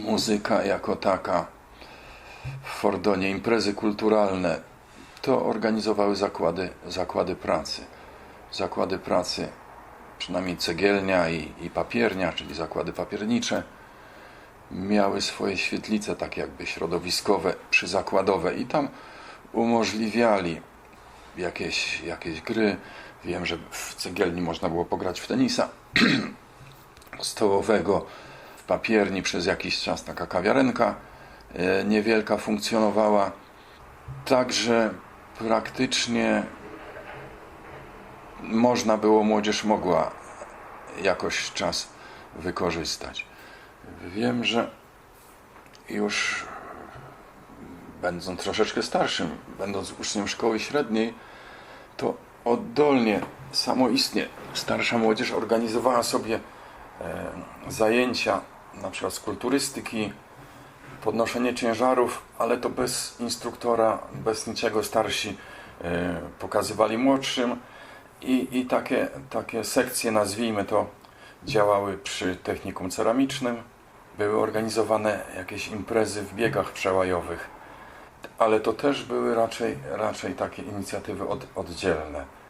muzyka jako taka w Fordonie, imprezy kulturalne, to organizowały zakłady, zakłady pracy. Zakłady pracy, przynajmniej cegielnia i, i papiernia, czyli zakłady papiernicze, miały swoje świetlice, tak jakby środowiskowe, przyzakładowe i tam umożliwiali jakieś, jakieś gry. Wiem, że w cegielni można było pograć w tenisa stołowego, papierni przez jakiś czas taka kawiarenka e, niewielka funkcjonowała. Także praktycznie można było, młodzież mogła jakoś czas wykorzystać. Wiem, że już będąc troszeczkę starszym, będąc uczniem szkoły średniej, to oddolnie, samoistnie starsza młodzież organizowała sobie e, zajęcia, na przykład z kulturystyki, podnoszenie ciężarów, ale to bez instruktora, bez niczego starsi e, pokazywali młodszym i, i takie, takie sekcje, nazwijmy to, działały przy technikum ceramicznym. Były organizowane jakieś imprezy w biegach przełajowych, ale to też były raczej, raczej takie inicjatywy od, oddzielne.